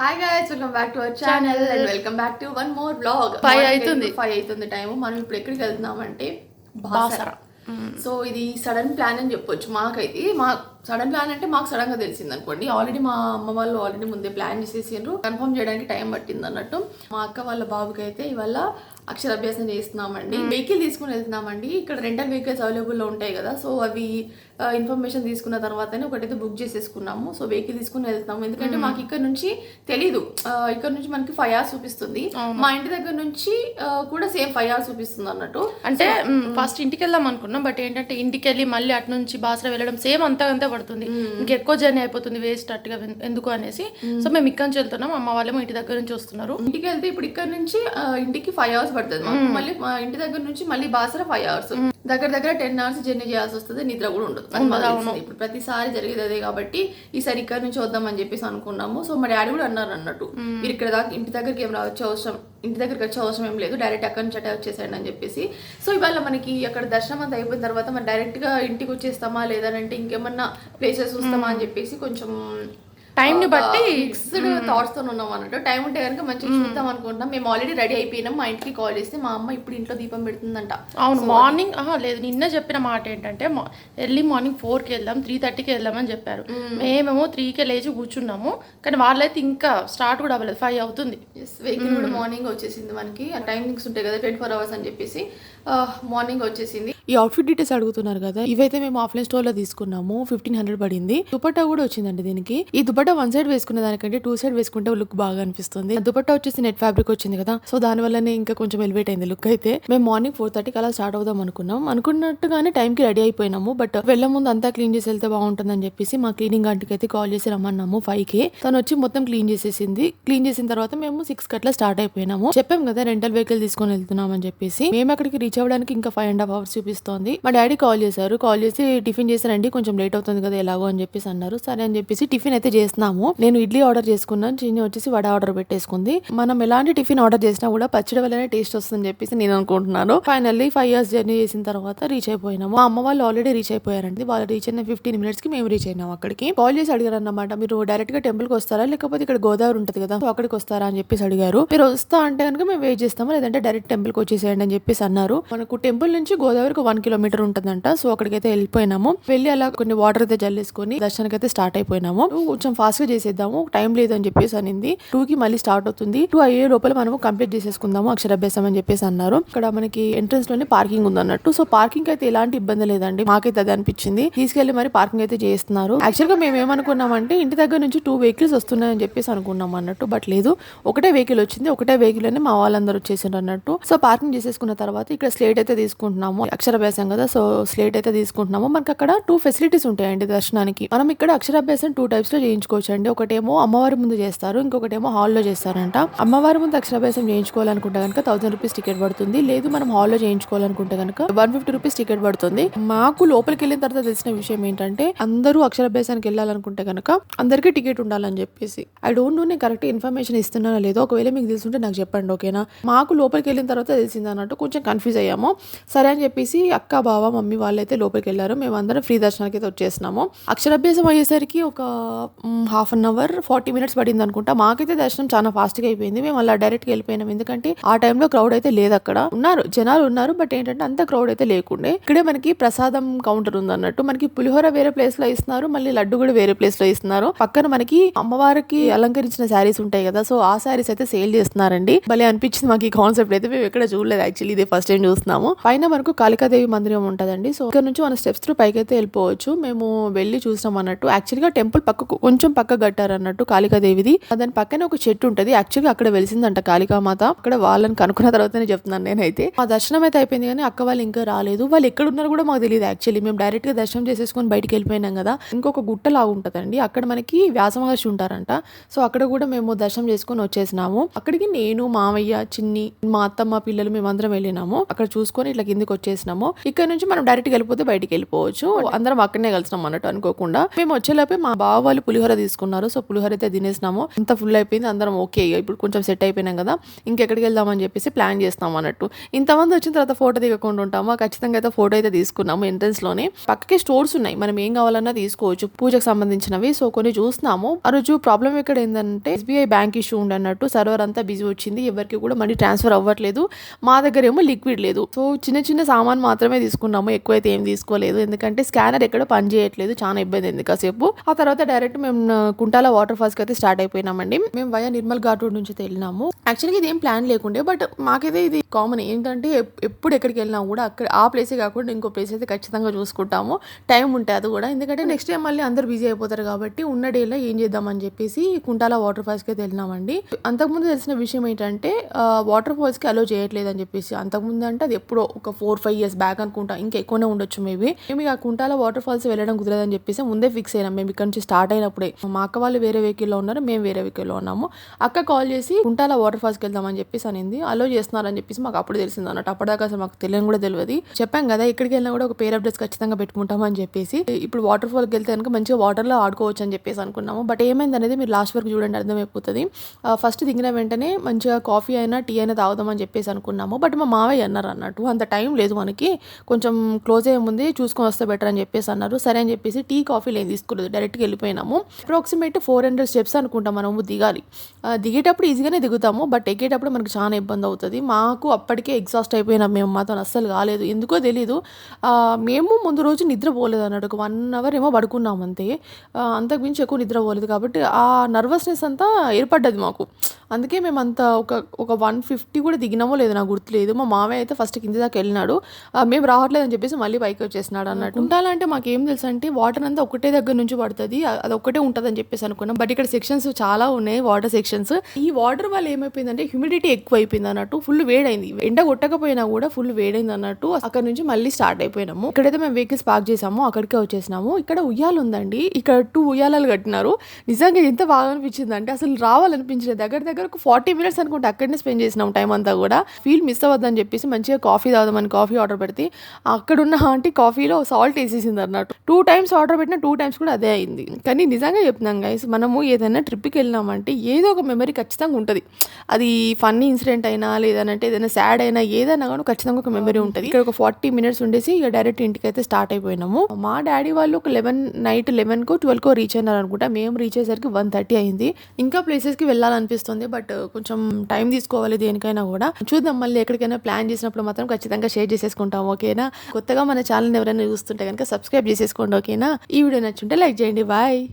Hi guys welcome back to our channel and welcome back to one more vlog Five అవుతుంది. Five అవుతుంది time మనం ఇప్పుడు ఎక్కడికి వెళ్తున్నామంటే. బాసర. సో ఇది సడన్ ప్లాన్ అని చెప్పొచ్చు మాకైతే. మా సడన్ ప్లాన్ అంటే మాకు సడన్గా తెలిసింది అనుకోండి ఆల్రెడీ మా అమ్మ వాళ్ళు ఆల్రెడీ ముందే ప్లాన్ చేసేసిండ్రు. కన్ఫర్మ్ చేయడానికి టైం పట్టింది అన్నట్టు మా అక్క వాళ్ళ బాబుకి అయితే ఇవాళ అక్షరాభ్యాసం చేస్తున్నామండి. వెహికల్ తీసుకుని వెళ్తున్నామండి. ఇక్కడ రెంటల్ వెహికల్స్ అవైలబుల్లో ఉంటాయి కదా. సో అవి ఇన్ఫర్మేషన్ తీసుకున్న తర్వాతనే ఒకటైతే బుక్ చేసేసుకున్నాము. సో వెహికల్ తీసుకుని వెళ్తున్నాము. ఎందుకంటే మాకు ఇక్కడ నుంచి తెలీదు. ఇక్కడ నుంచి మనకి ఫైవ్ అవర్స్ చూపిస్తుంది. మా ఇంటి దగ్గర నుంచి కూడా సేమ్ ఫైవ్ అవర్స్ చూపిస్తుంది అన్నట్టు అంటే ఫస్ట్ ఇంటికి వెళ్దాం అనుకున్నాం. బట్ ఏంటంటే ఇంటికి వెళ్ళి మళ్ళీ అటు నుంచి బాసర వెళ్ళడం సేమ్ అంతా అంతా పడుతుంది ఇంకెక్కువ జర్నీ అయిపోతుంది వేస్ట్ అట్టుగా ఎందుకు అనేసి. సో మేము ఇక్కడ నుంచి వెళ్తున్నాం. అమ్మ వాళ్ళేమో ఇంటి దగ్గర నుంచి వస్తున్నారు. ఇంటికి వెళ్తే ఇప్పుడు ఇక్కడ నుంచి ఇంటికి ఫైవ్ అవర్స్ పడుతుంది. మళ్ళీ మా ఇంటి దగ్గర నుంచి మళ్ళీ బాసర ఫైవ్ అవర్స్ దగ్గర దగ్గర టెన్ అవర్స్ జర్నీ చేయాల్సి వస్తుంది. నిద్ర కూడా ఉండదు. ఇప్పుడు ప్రతిసారి జరిగేది అదే కాబట్టి ఈసారి ఇక్కడ నుంచి వద్దామని చెప్పేసి అనుకున్నాము. సో మా డాడీ కూడా అన్నారు అన్నట్టు. మీరు ఇక్కడ దాకా ఇంటి దగ్గరికి ఏం రావచ్చు అవసరం ఇంటి దగ్గరికి వచ్చే అవసరం ఏం లేదు డైరెక్ట్ అక్కడి నుంచి అటే వచ్చేసాడు అని చెప్పేసి. సో ఇవాళ మనకి అక్కడ దర్శనం అంతా అయిపోయిన తర్వాత మనం డైరెక్ట్గా ఇంటికి వచ్చేస్తామా లేదంటే ఇంకేమన్నా ప్లేసెస్ చూస్తామా అని చెప్పేసి కొంచెం Time ని బట్టి మిక్స్డ్ థాట్స్తో ఉన్నాం అన్నట్టు. టైం ఉంటే కనుక మంచిగా చూద్దాం అనుకుంటున్నాం. మేము ఆల్రెడీ రెడీ అయిపోయినాం. మా ఇంటికి కాల్ చేస్తే మా అమ్మ ఇప్పుడు ఇంట్లో దీపం పెడుతుందంట. అవును మార్నింగ్ లేదు నిన్న చెప్పిన మాట ఏంటంటే ఎర్లీ మార్నింగ్ ఫోర్కి వెళ్దాం త్రీ థర్టీకి వెళ్దామని చెప్పారు. మేమేమో త్రీకే లేచి కూర్చున్నాము. కానీ వాళ్ళైతే ఇంకా స్టార్ట్ కూడా అవ్వలేదు. ఫైవ్ అవుతుంది. వెహికల్ కూడా మార్నింగ్ వచ్చేసింది మనకి. టైమింగ్స్ ఉంటాయి కదా ట్వంటీ ఫోర్ అవర్స్ అని చెప్పేసి. మార్నింగ్ వచ్చేసింది. ఈ అవుట్ఫిట్ డీటెయిల్స్ అడుగుతున్నారు కదా ఇవైతే మేము ఆఫ్లైన్ స్టోర్లో తీసుకున్నాము ఫిఫ్టీన్ హండ్రెడ్ పడింది. దుపట్టా కూడా వచ్చిందండి దీనికి. ఈ దుపట్టా వన్ సైడ్ వేసుకునే దానికంటే టూ సైడ్ వేసుకుంటే లుక్ బాగా అనిపిస్తుంది. దుపట్టా వచ్చేసి నెట్ ఫ్యాబ్రిక్ వచ్చింది కదా సో దాని వల్లనే ఇంకా కొంచెం ఎలివేట్ అయింది లుక్ అయితే. మేము మార్నింగ్ ఫోర్ థర్టీకి అలా స్టార్ట్ అవుదాం అనుకున్నాం. అనుకున్నట్టుగానే టైం కి రెడీ అయిపోయినాము బట్ వెళ్ళే ముందు అంతా క్లీన్ చేసి వెళ్తే బాగుంటుందని చెప్పేసి మా క్లీనింగ్ ఆంటీకి అయితే కాల్ చేసి రమ్మన్నాము ఫైవ్కి. తను వచ్చి మొత్తం క్లీన్ చేసేసింది. క్లీన్ చేసిన తర్వాత మేము సిక్స్ కట్లా స్టార్ట్ అయిపోయినాము. చెప్పాం కదా రెంటల్ వెహికల్ తీసుకొని వెళ్తున్నాం అని చెప్పేసి. మేము అక్కడికి రీచ్ అవ్వడానికి ఇంకా ఫైవ్ అండ్ హాఫ్ అవర్స్ చూపిస్తోంది మా డాడీ కాల్ చేశారు. కాల్ చేసి టిఫిన్ చేశారండి కొంచెం లేట్ అవుతుంది కదా ఎలాగో అని చెప్పేసి అన్నారు. సరే అని చెప్పేసి టిఫిన్ అయితే చేస్తున్నాము. నేను ఇడ్లీ ఆర్డర్ చేసుకున్నాను. చిన్ని వచ్చేసి వడ ఆర్డర్ పెట్టేసుకుంది. మనం ఎలాంటి టిఫిన్ ఆర్డర్ చేసినా కూడా పచ్చడి వల్లనే టేస్ట్ వస్తుందని చెప్పేసి నేను అనుకుంటున్నాను. ఫైనల్లీ ఫైవ్ ఇయర్స్ జర్నీ చేసిన తర్వాత రీచ్ అయిపోయినాము. మా అమ్మ వాళ్ళు ఆల్రెడీ రీచ్ అయిపోయారండి. వాళ్ళు రీచ్ అయిన ఫిఫ్టీన్ మినిట్స్కి మేము రీచ్ అయినాం అక్కడికి. కాల్ చేసి అడిగారు అన్నమాట మీరు డైరెక్ట్గా టెంపుల్కి వస్తారా? లేకపోతే ఇక్కడ గోదావరి ఉంటుంది కదా అక్కడికి వస్తారా? అని చెప్పేసి అడిగారు. మీరు వస్తా అంటే కనుక మేము వెయిట్ చేస్తాము? లేదంటే డైరెక్ట్ టెంపుల్కి వచ్చేసేయండి అని చెప్పేసి అన్నారు. మనకు టెంపుల్ నుంచి గోదావరికి వన్ కిలోమీటర్ ఉంటుందంట. సో అక్కడికైతే వెళ్ళిపోయినాము. వెళ్ళి అలా కొన్ని వాటర్ అయితే జల్లేసుకొని దర్శనానికి అయితే స్టార్ట్ అయిపోయినాము. కొంచెం ఫాస్ట్గా చేసేద్దాము. టైం లేదని అని చెప్పేసి అనింది. టూ కి మళ్ళీ స్టార్ట్ అవుతుంది. టూ అయ్యే లోపల మనము కంప్లీట్ చేసేసుకుందాము అక్షరాభ్యాసం అని చెప్పేసి అన్నారు. ఇక్కడ మనకి ఎంట్రన్స్లోనే పార్కింగ్ ఉంది అన్నట్టు సో పార్కింగ్ అయితే ఎలాంటి ఇబ్బంది లేదండి. మాకైతే అది అనిపించింది. తీసుకెళ్ళి మరి పార్కింగ్ అయితే చేస్తున్నారు. యాక్చువల్గా మేము ఏమనుకున్నామంటే ఇంటి దగ్గర నుంచి టూ వెహికల్స్ వస్తున్నాయని చెప్పేసి అనుకున్నాం అన్నట్టు. బట్ లేదు. ఒకటే వెహికల్ వచ్చింది. ఒకటే వెహికల్ అని మా వాళ్ళందరూ వచ్చేసారు అన్నట్టు సో పార్కింగ్ చేసేసుకున్న తర్వాత ఇక్కడ స్లేట్ అయితే తీసుకుంటున్నాము. అక్షరాభ్యాసం కదా సో స్లేట్ అయితే తీసుకుంటున్నాము. మనకి అక్కడ టూ ఫెసిలిటీస్ ఉంటాయండి దర్శనానికి. మనం ఇక్కడ అక్షరాభ్యాసం టూ టైప్స్లో చేయించుకోవచ్చు అండి ఒకటేమో అమ్మవారి ముందు చేస్తారు ఇంకొకటేమో హాల్లో చేస్తారంట. అమ్మవారి ముందు అక్షరాభ్యాసం చేయించుకోవాలనుకుంటే కనుక థౌసండ్ రూపీస్ టికెట్ పడుతుంది. లేదు మనం హాల్లో చేయించుకోవాలనుకుంటే కనుక వన్ ఫిఫ్టీ రూపీస్ టికెట్ పడుతుంది. మాకు లోపలికి వెళ్ళిన తర్వాత తెలిసిన విషయం ఏంటంటే అందరూ అక్షరాభ్యాసానికి వెళ్ళాలనుకుంటే కనుక అందరికీ టికెట్ ఉండాలని చెప్పేసి. ఐ డోంట్ నో నేను కరెక్ట్ ఇన్ఫర్మేషన్ ఇస్తున్నానో లేదో ఒకవేళ మీకు తెలుసుంటే నాకు చెప్పండి ఓకేనా మాకు లోపలికి వెళ్ళిన తర్వాత తెలిసింది అన్నట్టు కొంచెం కన్ఫ్యూజ్ అయ్యాము. సరే అని చెప్పేసి అక్క బావ మమ్మీ వాళ్ళైతే లోపలికి వెళ్ళారు మేము అందరం ఫ్రీ దర్శనానికి అయితే వచ్చేసినాము. అక్షరాభ్యాసం అయ్యేసరికి ఒక half an hour forty minutes పడింది అనుకుంటా. మాకైతే దర్శనం చాలా ఫాస్ట్గా అయిపోయింది. మేము అలా డైరెక్ట్గా వెళ్ళిపోయినాం. ఎందుకంటే ఆ టైంలో క్రౌడ్ అయితే లేదు అక్కడ. ఉన్నారు జనాలు ఉన్నారు బట్ ఏంటంటే అంత క్రౌడ్ అయితే లేకుండే. ఇక్కడే మనకి ప్రసాదం కౌంటర్ ఉంది అన్నట్టు మనకి పులిహోర వేరే ప్లేస్లో ఇస్తున్నారు. మళ్ళీ లడ్డు కూడా వేరే ప్లేస్లో ఇస్తున్నారు. పక్కన మనకి అమ్మవారికి అలంకరించిన శారీస్ ఉంటాయి కదా. సో ఆ శారీస్ అయితే సేల్ చేస్తున్నారండి. భలే అనిపించింది మాకు ఈ కాన్సెప్ట్ అయితే. మేము ఎక్కడ చూడలేదు. యాక్చువల్లీ ఇదే ఫస్ట్ టైం చూస్తున్నాము. పైన మనకు కాళికాదేవి మందిరం ఉంటుందండి. సో ఇక్కడ నుంచి మన స్టెప్స్ త్రూ పైకి అయితే వెళ్ళిపోవచ్చు. మేము వెళ్ళి చూసాం అన్నట్టు. యాక్చువల్గా టెంపుల్ పక్కకు కొంచెం పక్క కట్టారు అన్నట్టు కాళికాదేవిది. దాని పక్కన ఒక చెట్టు ఉంటుంది. యాక్చువల్గా అక్కడ వెలిసిందంట కాళికామాత. అక్కడ వాళ్ళని కనుక్కున్న తర్వాతనే చెప్తున్నాను నేనైతే. మా దర్శనం అయితే అయిపోయింది కానీ అక్క వాళ్ళు ఇంకా రాలేదు. వాళ్ళు ఎక్కడ ఉన్నారో కూడా మాకు తెలియదు యాక్చువల్లీ మేము డైరెక్ట్గా దర్శనం చేసేసుకొని బయటికి వెళ్ళిపోయినాం కదా. ఇంకొక గుట్ట లాగా అక్కడ మనకి వ్యాస మహర్షి ఉంటారంట. సో అక్కడ కూడా మేము దర్శనం చేసుకొని వచ్చేసినాము. అక్కడికి నేను మామయ్య చిన్ని మా అత్తమ్మ పిల్లలు మేమందరం వెళ్ళినాము. అక్కడ చూసుకొని ఇట్లా కిందికి వచ్చేసినాము. చేసేసుకున్నాము ఇక్కడ నుంచి మనం డైరెక్ట్ వెళ్ళిపోతే బయటికి వెళ్ళిపోవచ్చు. అందరం అక్కడనే కలిసినాం అన్నట్టు అనుకోకుండా. మేము వచ్చేలోపే మా బావ వాళ్ళు పులిహోర తీసుకున్నారు. సో పులిహోర అయితే తినేసినాము. అంత ఫుల్ అయిపోయింది. అందరం ఓకే ఇప్పుడు కొంచెం సెట్ అయిపోయినాం కదా. ఇంకెక్కడికి వెళ్దామని చెప్పేసి ప్లాన్ చేస్తాం అన్నట్టు. ఇంతమంది వచ్చిన తర్వాత ఫోటో దిగకుండా ఉంటాము. ఖచ్చితంగా అయితే ఫోటో అయితే తీసుకున్నాము ఎంట్రెన్స్లోనే. పక్కకే స్టోర్స్ ఉన్నాయి. మనం ఏం కావాలన్నా తీసుకోవచ్చు. పూజకు సంబంధించినవి. సో కొన్ని చూస్తున్నాము ఆ రోజు ప్రాబ్లం ఎక్కడ ఏంటంటే ఎస్బీఐ బ్యాంక్ ఇష్యూ ఉండన్నట్టు సర్వర్ అంతా బిజీ వచ్చింది. ఎవరికి కూడా మనీ ట్రాన్స్ఫర్ అవ్వట్లేదు. మా దగ్గర ఏమో లిక్విడ్ లేదు. సో చిన్న చిన్న సామాన్ మాత్రమే తీసుకున్నాము ఎక్కువైతే ఏం తీసుకోలేదు. ఎందుకంటే స్కానర్ ఎక్కడ పని చేయట్లేదు చాలా ఇబ్బంది అయింది కాసేపు. ఆ తర్వాత డైరెక్ట్ మేము కుంటాల వాటర్ ఫాల్స్కి అయితే స్టార్ట్ అయిపోయినామండి. మేము వయా నిర్మల్ ఘాట్ రోడ్ నుంచి అయితే వెళ్ళినాము. యాక్చువల్గా ఇది ఏం ప్లాన్ లేకుండే బట్ మాకైతే ఇది కామన్ ఏంటంటే ఎప్పుడు ఎక్కడికి వెళ్ళినా కూడా అక్కడ ఆ ప్లేసే కాకుండా ఇంకో ప్లేస్ అయితే ఖచ్చితంగా చూసుకుంటాము. టైం ఉంటుంది అది కూడా. ఎందుకంటే నెక్స్ట్ టైం మళ్ళీ అందరు బిజీ అయిపోతారు కాబట్టి ఉన్న డేలో ఏం చేద్దామని చెప్పేసి కుంటాల వాటర్ ఫాల్స్కి అయితే వెళ్ళినామండి. అంతకుముందు తెలిసిన విషయం ఏంటంటే వాటర్ ఫాల్స్కి అలో చేయట్లేదు అని చెప్పేసి అంతకుముందు అంటే అది ఎప్పుడో ఒక ఫోర్ ఫైవ్ ఇయర్స్ బ్యాక్ అనుకుంటా. ఇంకా ఎక్కువనే ఉండొచ్చు మేబీ మేము ఇక కుంటాల వాటర్ ఫాల్స్ వెళ్ళడం కుదరదని చెప్పేసి ముందే ఫిక్స్ అయినాం. మేము ఇక్కడ నుంచి స్టార్ట్ అయినప్పుడే. మా అక్క వాళ్ళు వేరే వెహికల్లో ఉన్నారు మేము వేరే వెహికల్లో ఉన్నాము. అక్క కాల్ చేసి కుంటాల వాటర్ ఫాల్స్కి వెళ్దామని చెప్పేసి అనింది. అలో చేస్తున్నారని చెప్పేసి మాకు అప్పుడు తెలిసింది అన్నట్టు. అప్పటిదాకా అసలు మాకు తెలియని కూడా తెలియదు. చెప్పాం కదా ఇక్కడికి వెళ్ళినా కూడా ఒక పేర్ ఆఫ్ డ్రెస్ ఖచ్చితంగా పెట్టుకుంటామని చెప్పేసి. ఇప్పుడు వాటర్ ఫాల్కి వెళ్తే కనుక మంచిగా వాటర్లో ఆడుకోవచ్చు అని చెప్పేసి అనుకున్నాము. బట్ ఏమైంది అనేది మీరు లాస్ట్ వరకు చూడండి అర్థమైపోతుంది. ఫస్ట్ దిగిన వెంటనే మంచిగా కాఫీ అయినా టీ అయినా తాగుదామని చెప్పేసి అనుకున్నాము. బట్ మా మావయ్య అన్నారు అన్నట్టు. అంత టైం లేదు మనకి. కొంచెం క్లోజ్ అయ్యే ముందు చూసుకొని వస్తే బెటర్ అని చెప్పేసి అన్నారు. సరే అని చెప్పేసి టీ కాఫీలు ఏం తీసుకోలేదు. డైరెక్ట్గా వెళ్ళిపోయినాము. అప్రాక్సిమేట్ ఫోర్ హండ్రెడ్ స్టెప్స్ అనుకుంటాం మనము దిగాలి. దిగేటప్పుడు ఈజీగానే దిగుతాము బట్ ఎక్కేటప్పుడు మనకు చాలా ఇబ్బంది అవుతుంది. మాకు అప్పటికే ఎగ్జాస్ట్ అయిపోయినాం మేము మాతో అస్సలు కాలేదు. ఎందుకో తెలీదు. మేము ముందు రోజు నిద్రపోలేదు అన్నట్టు ఒక వన్ అవర్ ఏమో పడుకున్నాం అంతే. అంతకు మించి ఎక్కువ నిద్రపోలేదు కాబట్టి ఆ నర్వస్నెస్ అంతా ఏర్పడ్డది మాకు. అందుకే మేము అంత ఒక ఒక వన్ ఫిఫ్టీ కూడా దిగినామో లేదు నాకు గుర్తులేదు. మా మామయ్య అయితే ఫస్ట్ కింది దాకా వెళ్ళినాడు. మేము రావట్లేదు అని చెప్పేసి మళ్ళీ పైకి వచ్చేసినాడు అన్నట్టు. ఉండాలంటే మాకు ఏం తెలుసు అంటే వాటర్ అంతా ఒకటే దగ్గర నుంచి పడుతుంది అది ఒకటే ఉంటుంది అని చెప్పేసి అనుకున్నాం. బట్ ఇక్కడ సెక్షన్స్ చాలా ఉన్నాయి వాటర్ సెక్షన్స్. ఈ వాటర్ వల్ల ఏమైపోయిందంటే హ్యూమిడిటీ ఎక్కువ అయిపోయింది అన్నట్టు ఫుల్ వేడైంది. ఎండ కొట్టకపోయినా కూడా ఫుల్ వేడైంది అన్నట్టు అక్కడ నుంచి మళ్ళీ స్టార్ట్ అయిపోయినాము. ఇక్కడైతే మేము వెహికల్స్ పార్క్ చేసాము అక్కడికే వచ్చేసినాము. ఇక్కడ ఉయ్యాలు ఉందండి. ఇక్కడ టూ ఉయ్యాలలు కట్టినారు. నిజంగా ఎంత బాగా అనిపించింది అంటే అసలు రావాలనిపించలేదు. దగ్గర దగ్గర ఒక ఫార్టీ మినిట్స్ అనుకుంటే అక్కడనే స్పెండ్ చేసినాం టైం అంతా కూడా. ఫీల్ మిస్ అవ్వద్దని చెప్పేసి మంచిగా కాఫీ తాగుదామని కాఫీ ఆర్డర్ పెడితే అక్కడున్న ఆంటీ కాఫీలో సాల్ట్ వేసేసింది అన్నట్టు. టూ టైమ్స్ ఆర్డర్ పెట్టిన టూ టైమ్స్ కూడా అదే అయింది. కానీ నిజంగా చెప్తున్నాం గైస్ మనము ఏదైనా ట్రిప్కి వెళ్ళినామంటే ఏదో ఒక మెమరీ ఖచ్చితంగా ఉంటుంది. అది ఫన్నీ ఇన్సిడెంట్ అయినా లేదనంటే ఏదైనా సాడ్ అయినా ఏదైనా కానీ ఖచ్చితంగా ఒక మెమరీ ఉంటుంది. ఇక్కడ ఒక ఫార్టీ మినిట్స్ ఉండేసి ఇక డైరెక్ట్ ఇంటికి అయితే స్టార్ట్ అయిపోయినాము. మా డాడీ వాళ్ళు ఒక లెవెన్ నైట్ లెవెన్ కో ట్వెల్వ్ కో రీచ్ అయినారు అనుకుంటా. మేము రీచ్ అయ్యేసరికి వన్ థర్టీ అయింది. ఇంకా ప్లేసెస్కి వెళ్ళాలనిపిస్తుంది బట్ కొంచెం టైం తీసుకోవాలి దేనికైనా కూడా. చూద్దాం మళ్ళీ ఎక్కడికైనా ప్లాన్ చేసినప్పుడు మాత్రం ఖచ్చితంగా షేర్ చేసేసుకుంటాం ఓకేనా? కొత్తగా మన ఛానల్ ఎవరైనా చూస్తుంటే కనుక సబ్స్క్రైబ్ చేసేసుకోండి ఓకేనా? ఈ వీడియో నచ్చుంటే లైక్ చేయండి. బాయ్.